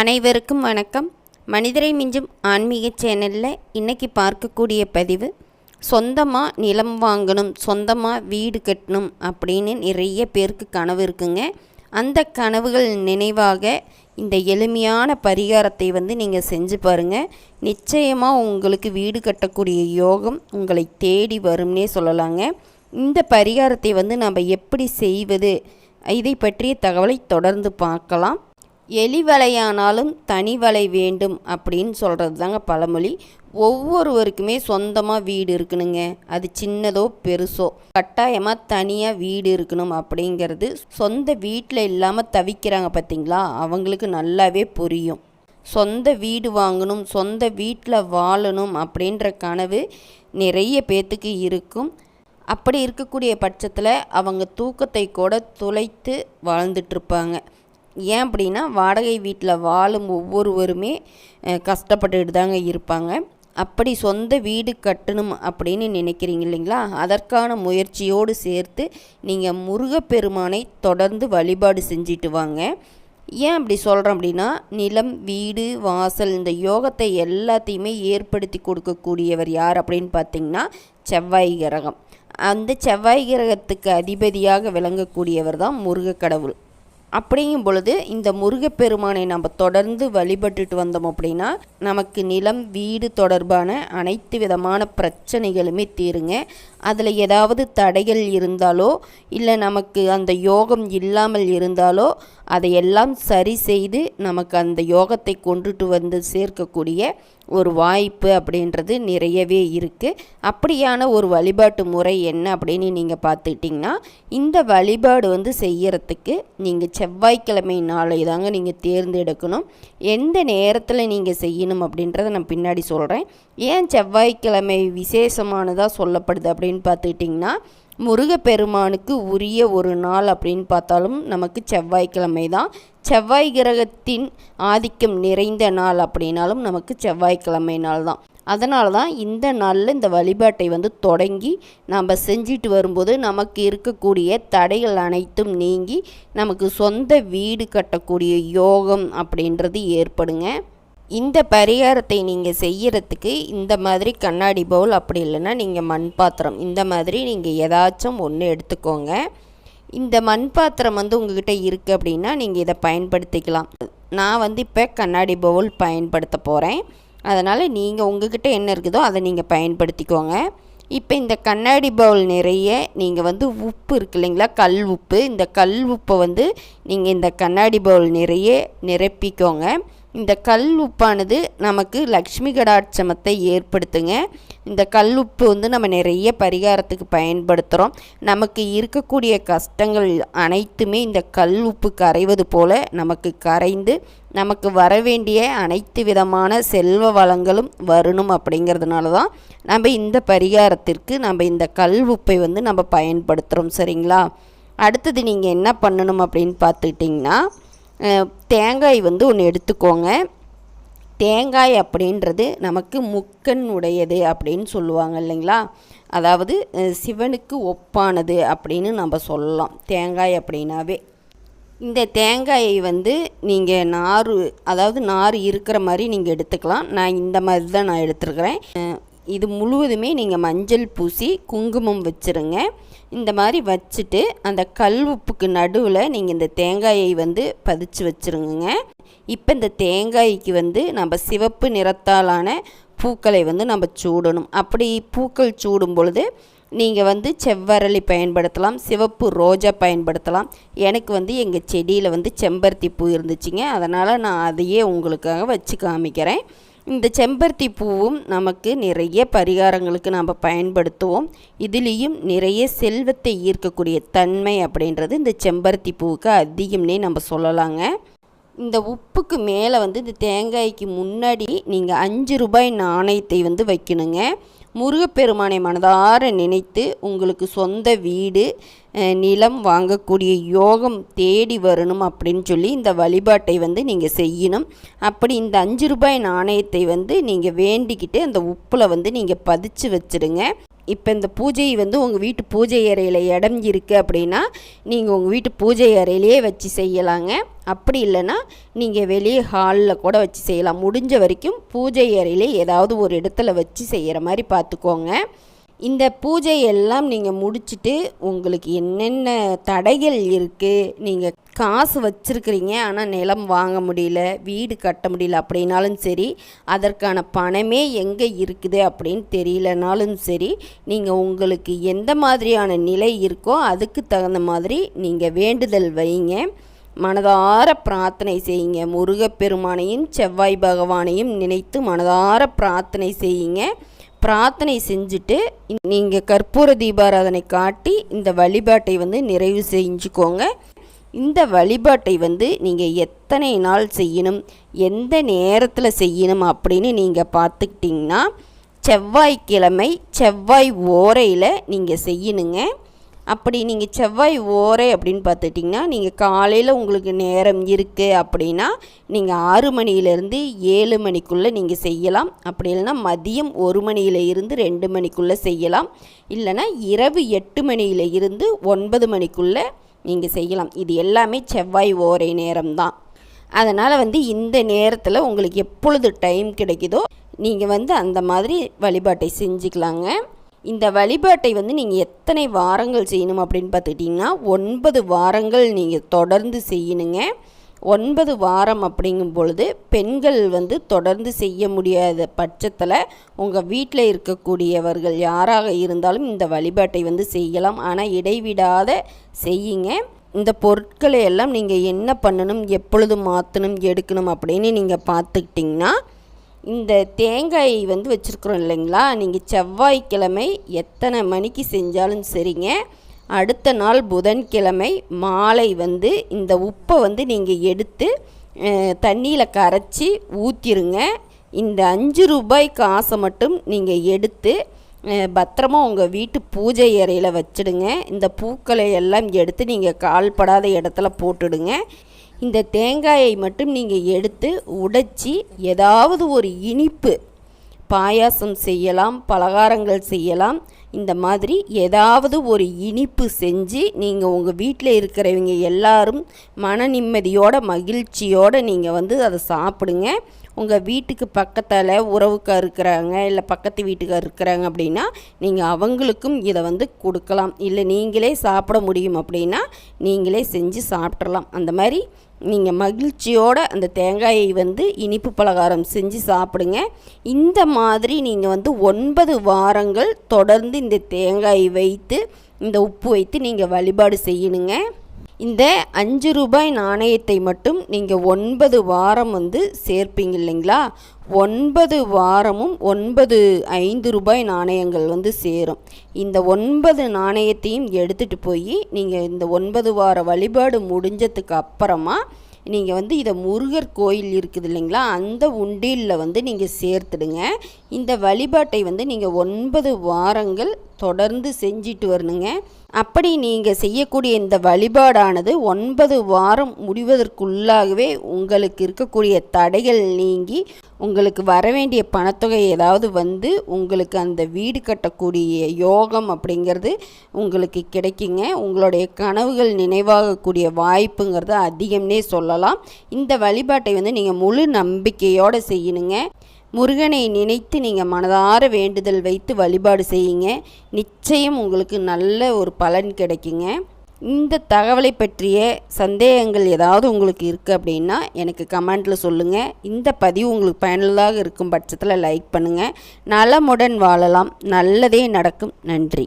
அனைவருக்கும் வணக்கம். மனிதரை மிஞ்சும் ஆன்மீக சேனலில் இன்றைக்கி பார்க்கக்கூடிய பதிவு சொந்தமாக நிலம் வாங்கணும் சொந்தமாக வீடு கட்டணும் அப்படின்னு நிறைய பேருக்கு கனவு இருக்குங்க. அந்த கனவுகள் நினைவாக இந்த எளிமையான பரிகாரத்தை வந்து நீங்கள் செஞ்சு பாருங்கள் நிச்சயமாக உங்களுக்கு வீடு கட்டக்கூடிய யோகம் உங்களை தேடி வரும்னே சொல்லலாங்க. இந்த பரிகாரத்தை வந்து நம்ம எப்படி செய்வது இதை பற்றிய தகவலை தொடர்ந்து பார்க்கலாம். எலி வலையானாலும் தனி வலை வேண்டும் அப்படின்னு சொல்கிறது தாங்க பழமொழி. ஒவ்வொருவருக்குமே சொந்தமாக வீடு இருக்கணுங்க. அது சின்னதோ பெருசோ. கட்டாயமாக தனியாக வீடு இருக்கணும் அப்படிங்கிறது சொந்த வீட்டில் இல்லாமல் தவிக்கிறாங்க பார்த்தீங்களா அவங்களுக்கு நல்லாவே புரியும். சொந்த வீடு வாங்கணும் சொந்த வீட்டில் வாழணும் அப்படின்ற கனவு நிறைய பேர்த்துக்கு இருக்கும். அப்படி இருக்கக்கூடிய பட்சத்தில் அவங்க தூக்கத்தை கூட துளைத்து வாழ்ந்துட்டுருப்பாங்க ஏன் அப்படின்னா வாடகை வீட்டில் வாழும் ஒவ்வொருவருமே கஷ்டப்பட்டுட்டு தாங்க இருப்பாங்க. அப்படி சொந்த வீடு கட்டணும் அப்படின்னு நினைக்கிறீங்க இல்லைங்களா? அதற்கான முயற்சியோடு சேர்த்து நீங்கள் முருகப்பெருமானை தொடர்ந்து வழிபாடு செஞ்சுட்டு வாங்க. ஏன் அப்படி சொல்கிறோம் அப்படின்னா நிலம் வீடு வாசல் இந்த யோகத்தை எல்லாத்தையுமே ஏற்படுத்தி கொடுக்கக்கூடியவர் யார் அப்படின்னு பார்த்தீங்கன்னா செவ்வாய் கிரகம். அந்த செவ்வாய் கிரகத்துக்கு அதிபதியாக விளங்கக்கூடியவர் தான் முருகக்கடவுள். அப்படிங்கும் பொழுது இந்த முருகப்பெருமானை நம்ம தொடர்ந்து வழிபட்டுட்டு வந்தோம் அப்படின்னா நமக்கு நிலம் வீடு தொடர்பான அனைத்து விதமான பிரச்சனைகளுமே தீருங்க. அதில் ஏதாவது தடைகள் இருந்தாலோ இல்லை நமக்கு அந்த யோகம் இல்லாமல் இருந்தாலோ அதையெல்லாம் சரி செய்து நமக்கு அந்த யோகத்தை கொண்டுட்டு வந்து சேர்க்கக்கூடிய ஒரு வாய்ப்பு அப்படின்றது நிறையவே இருக்குது அப்படியான ஒரு வழிபாட்டு முறை என்ன அப்படின்னு நீங்கள் பார்த்துக்கிட்டிங்கன்னா இந்த வழிபாடு வந்து செய்யறதுக்கு நீங்கள் செவ்வாய்க்கிழமை நாளை தாங்க நீங்கள் தேர்ந்தெடுக்கணும். எந்த நேரத்தில் நீங்கள் செய்யணும் அப்படின்றத நான் பின்னாடி சொல்கிறேன் ஏன் செவ்வாய்க்கிழமை விசேஷமானதாக சொல்லப்படுது அப்படின்னு பார்த்துக்கிட்டிங்கன்னா முருகப்பெருமானுக்கு உரிய ஒரு நாள் அப்படின்னு பார்த்தாலும் நமக்கு செவ்வாய்க்கிழமை தான். செவ்வாய் கிரகத்தின் ஆதிக்கம் நிறைந்த நாள் அப்படின்னாலும் நமக்கு செவ்வாய்க்கிழமை நாள் தான். அதனால தான் இந்த நாளில் இந்த வழிபாட்டை வந்து தொடங்கி நம்ம செஞ்சுட்டு வரும்போது நமக்கு இருக்கக்கூடிய தடைகள் அனைத்தும் நீங்கி நமக்கு சொந்த வீடு கட்டக்கூடிய யோகம் அப்படின்றது ஏற்படுங்க. இந்த பரிகாரத்தை நீங்கள் செய்யறதுக்கு இந்த மாதிரி கண்ணாடி பவுல் அப்படி இல்லைன்னா நீங்கள் மண் பாத்திரம் இந்த மாதிரி நீங்கள் ஏதாச்சும் ஒன்று எடுத்துக்கோங்க. இந்த மண் பாத்திரம் வந்து உங்ககிட்ட இருக்குது அப்படின்னா நீங்கள் இதை பயன்படுத்திக்கலாம். நான் வந்து இப்போ கண்ணாடி பவுல் பயன்படுத்த போகிறேன் அதனால் நீங்கள் உங்ககிட்ட என்ன இருக்குதோ அதை நீங்கள் பயன்படுத்திக்கோங்க. இப்போ இந்த கண்ணாடி பவுல் நிறைய நீங்கள் வந்து உப்பு இருக்கு இல்லைங்களா? கல் உப்பு. இந்த கல் உப்பை வந்து நீங்கள் இந்த கண்ணாடி பவுல் நிறைய நிரப்பிக்கோங்க. இந்த கல் உப்பானது நமக்கு லக்ஷ்மி கடாட்சமத்தை ஏற்படுத்துங்க. இந்த கல் உப்பு வந்து நம்ம நிறைய பரிகாரத்துக்கு பயன்படுத்துகிறோம் நமக்கு இருக்கக்கூடிய கஷ்டங்கள் அனைத்துமே இந்த கல் உப்பு கரைவது போல் நமக்கு கரைந்து நமக்கு வர வேண்டிய அனைத்து விதமான செல்வ வளங்களும் வரணும் அப்படிங்கிறதுனால தான் நம்ம இந்த பரிகாரத்திற்கு நம்ம இந்த கல் உப்பை வந்து நம்ம பயன்படுத்துகிறோம் சரிங்களா? அடுத்தது நீங்கள் என்ன பண்ணணும் அப்படின்னு பார்த்துக்கிட்டிங்கன்னா தேங்காய் வந்து ஒன்று எடுத்துக்கோங்க. தேங்காய் அப்படின்றது நமக்கு முக்கன் உடையது அப்படின்னு சொல்லுவாங்க இல்லைங்களா? அதாவது சிவனுக்கு ஒப்பானது அப்படின்னு நம்ம சொல்லலாம். தேங்காய் அப்படின்னாவே. இந்த தேங்காயை வந்து நீங்கள் நார் அதாவது நார் இருக்கிற மாதிரி நீங்கள் எடுத்துக்கலாம். நான் இந்த மாதிரி தான் நான் எடுத்துருக்கிறேன். இது முழுவதுமே நீங்கள் மஞ்சள் பூசி குங்குமம் வச்சுருங்க. இந்த மாதிரி வச்சுட்டு அந்த கல் உப்புக்கு நடுவில் நீங்கள் இந்த தேங்காயை வந்து பதிச்சு வச்சுருங்க இப்போ இந்த தேங்காய்க்கு வந்து நம்ம சிவப்பு நிறத்தாலான பூக்களை வந்து நம்ம சூடணும். அப்படி பூக்கள் சூடும் பொழுது நீங்கள் வந்து செவ்வரளி பயன்படுத்தலாம் சிவப்பு ரோஜா பயன்படுத்தலாம். எனக்கு வந்து எங்கள் செடியில் வந்து செம்பருத்தி பூ இருந்துச்சுங்க. அதனால் நான் அதையே உங்களுக்காக வச்சு காமிக்கிறேன். இந்த செம்பருத்தி பூவும் நமக்கு நிறைய பரிகாரங்களுக்கு நாம் பயன்படுத்துவோம். இதுலேயும் நிறைய செல்வத்தை ஈர்க்கக்கூடிய தன்மை அப்படின்றது இந்த செம்பருத்தி பூவுக்கு அதிகம்னே நம்ம சொல்லலாங்க. இந்த உப்புக்கு மேலே வந்து இந்த தேங்காய்க்கு முன்னாடி நீங்கள் அஞ்சு ரூபாய் நாணயத்தை வந்து வைக்கணுங்க. முருகப்பெருமானை மனதார நினைத்து உங்களுக்கு சொந்த வீடு நிலம் வாங்கக்கூடிய யோகம் தேடி வரணும் அப்படின்னு சொல்லி இந்த வழிபாட்டை வந்து நீங்கள் செய்யணும். அப்படி இந்த அஞ்சு ரூபாய் நாணயத்தை வந்து நீங்கள் வேண்டிக்கிட்டு அந்த உப்பில் வந்து நீங்கள் பதிச்சு வச்சிடுங்க இப்போ இந்த பூஜை வந்து உங்கள் வீட்டு பூஜை அறையில் இடம் இருக்குது அப்படின்னா நீங்கள் உங்கள் வீட்டு பூஜை அறையிலேயே வச்சு செய்யலாங்க. அப்படி இல்லைன்னா நீங்கள் வெளியே ஹாலில் கூட வச்சு செய்யலாம். முடிஞ்ச வரைக்கும் பூஜை அறையிலே ஏதாவது ஒரு இடத்துல வச்சு செய்கிற மாதிரி பார்த்துக்கோங்க. இந்த பூஜை எல்லாம் நீங்கள் முடிச்சுட்டு உங்களுக்கு என்னென்ன தடைகள் இருக்குது நீங்கள் காசு வச்சுருக்கிறீங்க ஆனால் நிலம் வாங்க முடியல வீடு கட்ட முடியல அப்படின்னாலும் சரி அதற்கான பணமே எங்கே இருக்குது அப்படின்னு தெரியலனாலும் சரி நீங்கள் உங்களுக்கு எந்த மாதிரியான நிலை இருக்கோ அதுக்கு தகுந்த மாதிரி நீங்கள் வேண்டுதல் வைங்க. மனதார பிரார்த்தனை செய்யுங்க. முருகப்பெருமானையும் செவ்வாய் பகவானையும் நினைத்து மனதார பிரார்த்தனை செய்யுங்க. பிரார்த்தனை செஞ்சுட்டு நீங்கள் கற்பூர தீபாராதனை காட்டி இந்த வழிபாட்டை வந்து நிறைவு செஞ்சுக்கோங்க. இந்த வழிபாட்டை வந்து நீங்கள் எத்தனை நாள் செய்யணும் எந்த நேரத்தில் செய்யணும் அப்படின்னு நீங்கள் பார்த்துக்கிட்டிங்கன்னா செவ்வாய்க்கிழமை செவ்வாய் ஓரையில் நீங்கள் செய்யணுங்க. அப்படி நீங்கள் செவ்வாய் ஓரை அப்படின்னு பார்த்துட்டிங்கன்னா நீங்கள் காலையில் உங்களுக்கு நேரம் இருக்குது அப்படின்னா நீங்கள் ஆறு மணியிலேருந்து ஏழு மணிக்குள்ளே நீங்கள் செய்யலாம். அப்படி இல்லைன்னா மதியம் ஒரு மணியில் இருந்து ரெண்டு மணிக்குள்ளே செய்யலாம். இல்லைன்னா இரவு எட்டு மணியில் இருந்து ஒன்பது மணிக்குள்ளே நீங்கள் செய்யலாம். இது எல்லாமே செவ்வாய் ஓரை நேரம்தான் அதனால் வந்து இந்த நேரத்தில் உங்களுக்கு எப்பொழுது டைம் கிடைக்குதோ நீங்கள் வந்து அந்த மாதிரி வழிபாட்டை செஞ்சுக்கலாங்க. இந்த வழிபாட்டை வந்து நீங்கள் எத்தனை வாரங்கள் செய்யணும் அப்படின்னு பார்த்துக்கிட்டிங்கன்னா ஒன்பது வாரங்கள் நீங்கள் தொடர்ந்து செய்யணுங்க. ஒன்பது வாரம் அப்படிங்கும் பொழுது பெண்கள் வந்து தொடர்ந்து செய்ய முடியாத பட்சத்தில் உங்கள் வீட்டில் இருக்கக்கூடியவர்கள் யாராக இருந்தாலும் இந்த வழிபாட்டை வந்து செய்யலாம். ஆனால் இடைவிடாத செய்யுங்க. இந்த பொருட்களை எல்லாம் நீங்கள் என்ன பண்ணணும் எப்பொழுது மாற்றணும் எடுக்கணும் அப்படின்னு நீங்கள் பார்த்துக்கிட்டிங்கன்னா இந்த தேங்காய் வந்து வச்சுருக்குறோம் இல்லைங்களா? நீங்கள் செவ்வாய்க்கிழமை எத்தனை மணிக்கு செஞ்சாலும் சரிங்க. அடுத்த நாள் புதன்கிழமை மாலை வந்து இந்த உப்பை வந்து நீங்கள் எடுத்து தண்ணியில் கரைச்சி ஊற்றிருங்க இந்த அஞ்சு ரூபாய் காசை மட்டும் நீங்கள் எடுத்து பத்திரமாக பத்திரமா உங்கள் வீட்டு பூஜை அறையில் வச்சிடுங்க. இந்த பூக்களை எல்லாம் எடுத்து நீங்கள் கால்படாத இடத்துல போட்டுடுங்க. இந்த தேங்காயை மட்டும் நீங்கள் எடுத்து உடைச்சி ஏதாவது ஒரு இனிப்பு பாயாசம் செய்யலாம் பலகாரங்கள் செய்யலாம் இந்த மாதிரி ஏதாவது ஒரு இனிப்பு செஞ்சு நீங்கள் உங்கள் வீட்டில் இருக்கிறவங்க எல்லாரும் மன நிம்மதியோட மகிழ்ச்சியோடு நீங்கள் வந்து அதை சாப்பிடுங்க. உங்கள் வீட்டுக்கு பக்கத்தில் உறவுக்கார் இருக்கிறாங்க இல்லை பக்கத்து வீட்டுக்கார் இருக்கிறாங்க அப்படின்னா நீங்கள் அவங்களுக்கும் இதை வந்து கொடுக்கலாம். இல்லை நீங்களே சாப்பிட முடியும் அப்படின்னா நீங்களே செஞ்சு சாப்பிட்றலாம் அந்த மாதிரி நீங்கள் மகிழ்ச்சியோடு அந்த தேங்காயை வந்து இனிப்பு பலகாரம் செஞ்சு சாப்பிடுங்க. இந்த மாதிரி நீங்கள் வந்து ஒன்பது வாரங்கள் தொடர்ந்து இந்த தேங்காயை வைத்து இந்த உப்பு வைத்து நீங்கள் வழிபாடு செய்யணுங்க. இந்த அஞ்சு ரூபாய் நாணயத்தை மட்டும் நீங்கள் ஒன்பது வாரம் வந்து சேர்ப்பீங்க இல்லைங்களா? ஒன்பது வாரமும் ஒன்பது ஐந்து ரூபாய் நாணயங்கள் வந்து சேரும். இந்த ஒன்பது நாணயத்தையும் எடுத்துகிட்டு போய் நீங்கள் இந்த ஒன்பது வார வழிபாடு முடிஞ்சதுக்கு அப்புறமா நீங்கள் வந்து இதை முருகர் கோயில் இருக்குது இல்லைங்களா? அந்த உண்டியலில் வந்து நீங்கள் சேர்த்துடுங்க. இந்த வழிபாட்டை வந்து நீங்கள் ஒன்பது வாரங்கள் தொடர்ந்து செஞ்சிட்டு வரணுங்க. அப்படி நீங்கள் செய்யக்கூடிய இந்த வழிபாடானது ஒன்பது வாரம் முடிவதற்குள்ளாகவே உங்களுக்கு இருக்கக்கூடிய தடைகள் நீங்கி உங்களுக்கு வர வேண்டிய பணத்தொகை ஏதாவது வந்து உங்களுக்கு அந்த வீடு கட்டக்கூடிய யோகம் அப்படிங்கிறது உங்களுக்கு கிடைக்குங்க. உங்களுடைய கனவுகள் நினைவாகக்கூடிய வாய்ப்புங்கிறது அதிகம்னே சொல்லலாம். இந்த வழிபாட்டை வந்து நீங்கள் முழு நம்பிக்கையோடு செய்யணுங்க. முருகனை நினைத்து நீங்கள் மனதார வேண்டுதல் வைத்து வழிபாடு செய்யுங்க. நிச்சயம் உங்களுக்கு நல்ல ஒரு பலன் கிடைக்குங்க. இந்த தகவலை பற்றிய சந்தேகங்கள் ஏதாவது உங்களுக்கு இருக்குது அப்படின்னா எனக்கு கமெண்ட்டில் சொல்லுங்கள் இந்த பதிவு உங்களுக்கு பயனுள்ளதாக இருக்கும் பட்சத்தில் லைக் பண்ணுங்கள் நலமுடன் வாழலாம். நல்லதே நடக்கும். நன்றி.